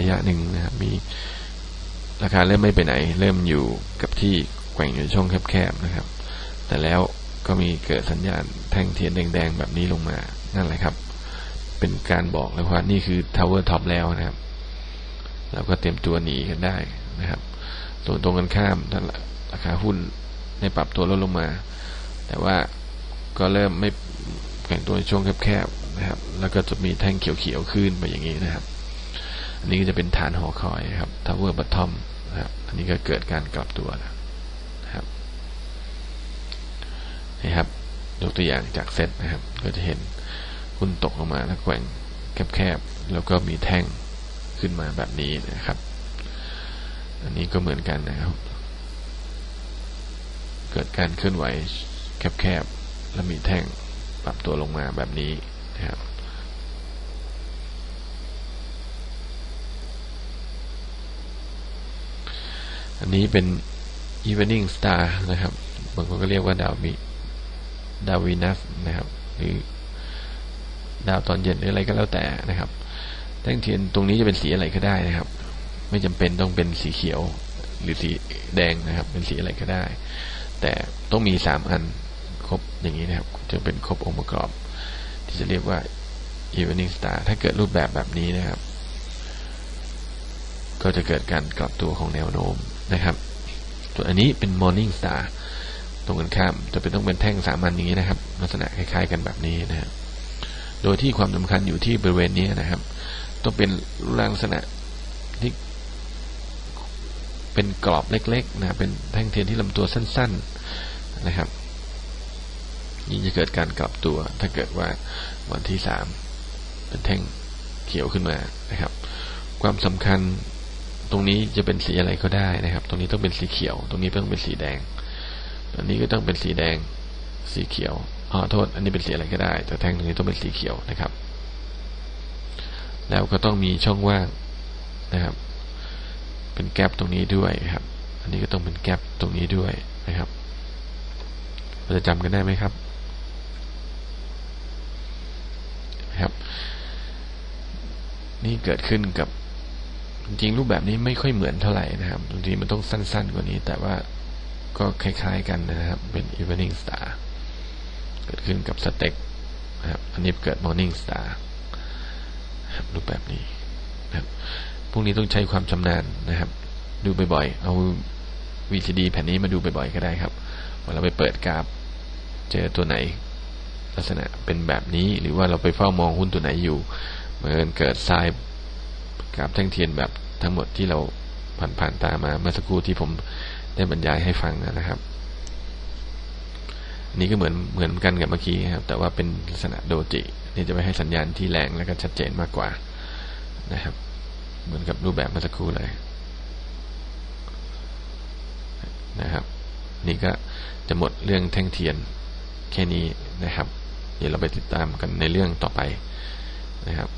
ระยะหนึ่งนะครับมีราคาเริ่มไม่ไปไหน เริ่มอยู่กับที่แกว่งอยู่ช่องแคบๆนะครับ แต่แล้วก็มีเกิดสัญญาณแท่งเทียนแดงๆแบบนี้ลงมานั่นแหละครับ เป็นการบอกเลยว่านี่คือ Tower Top แล้วนะครับเราก็เตรียมตัวหนีกันได้นะครับส่วนตรงกันข้ามราคาหุ้นในปรับตัวลดลงมา แต่ว่าก็เริ่มไม่แข่งตัวในช่วงแคบๆนะครับ แล้วก็จะมีแท่งเขียวๆขึ้นไปอย่างนี้นะครับ อันนี้ก็จะเป็นฐานหอคอยครับ Tower Bottom นะครับอันนี้ก็เกิดการกลับตัวนะครับนี่ครับยกตัวอย่างจากเซตนะครับ ก็จะเห็นหุ้นตกลงมาแล้วแกว่งแคบๆแล้วก็มีแท่งขึ้นมาแบบนี้นะครับ อันนี้ก็เหมือนกันนะครับ เกิดการเคลื่อนไหวแคบๆแล้วมีแท่งปรับตัวลงมาแบบนี้นะครับ อันนี้เป็น evening star นะครับ บางคนก็เรียกว่าดาวมีดาวินัสนะครับ หรือดาวตอนเย็นหรืออะไรก็แล้วแต่นะครับแท่งเทียนตรงนี้จะเป็นสีอะไรก็ได้นะครับ ไม่จำเป็นต้องเป็นสีเขียว หรือสีแดงนะครับ เป็นสีอะไรก็ได้ แต่ต้องมีสามอันครบอย่างนี้นะครับจะเป็นครบองค์ประกอบ ที่จะเรียกว่า evening star ถ้าเกิดรูปแบบแบบนี้นะครับ ก็จะเกิดการกลับตัวของแนวโน้ม นะครับส่วนอันนี้เป็น morning star ตรงกันข้ามจะเป็นต้องเป็นแท่งสามัญอย่างนี้นะครับ ลักษณะคล้ายๆกันแบบนี้นะครับโดยที่ความสำคัญอยู่ที่บริเวณนี้นะครับ ต้องเป็นลักษณะที่เป็นกรอบเล็กๆนะเป็นแท่งเทียนที่ลำตัวสั้น ๆนะครับนี่จะเกิดการกลับตัว ถ้าเกิดว่าวันที่สามเป็นแท่งเขียวขึ้นมานะครับ ความสำคัญ ตรงนี้จะเป็นสีอะไรก็ได้นะครับ ตรงนี้ต้องเป็นสีเขียว ตรงนี้ต้องเป็นสีแดง อันนี้ก็ต้องเป็นสีแดง สีเขียวอ๋อโทษ อันนี้เป็นสีอะไรก็ได้ แต่แท่งตรงนี้ต้องเป็นสีเขียวนะครับ แล้วก็ต้องมีช่องว่างนะครับ เป็นแกลบตรงนี้ด้วยครับ อันนี้ก็ต้องเป็นแกลบตรงนี้ด้วยนะครับเราจะจำกันได้ไหมครับครับ นี่เกิดขึ้นกับ จริงรูปแบบนี้ไม่ค่อยเหมือนเท่าไหร่นะครับบางทีมันต้องสั้นๆกว่านี้ แต่ว่าก็คล้ายๆกันนะครับ เป็น evening star เกิดขึ้นกับสเต็กนะครับอันนี้เกิด morning star ครับรูปแบบนี้นะครับพวกนี้ต้องใช้ความชำนาญนะครับ ดูบ่อยๆ เอา VCD แผ่นนี้มาดูบ่อยๆ ก็ได้ครับเวลาไปเปิดกราฟ เจอตัวไหน ลักษณะเป็นแบบนี้หรือว่าเราไปเฝ้ามองหุ้นตัวไหนอยู่เมื่อเกิดทราย กราฟแท่งเทียนแบบทั้งหมดที่เราผ่านๆตามาเมื่อสักครู่ที่ผมได้บรรยายให้ฟังนะครับนี่ก็เหมือนเหมือนกันกับเมื่อกี้ครับ แต่ว่าเป็นลักษณะโดจินี่จะไปให้สัญญาณที่แรงและก็ชัดเจนมากกว่านะครับ เหมือนกับรูปแบบเมื่อสักครู่เลยนะครับ นี่ก็จะหมดเรื่องแท่งเทียนแค่นี้นะครับ เดี๋ยวเราไปติดตามกันในเรื่องต่อไปนะครับ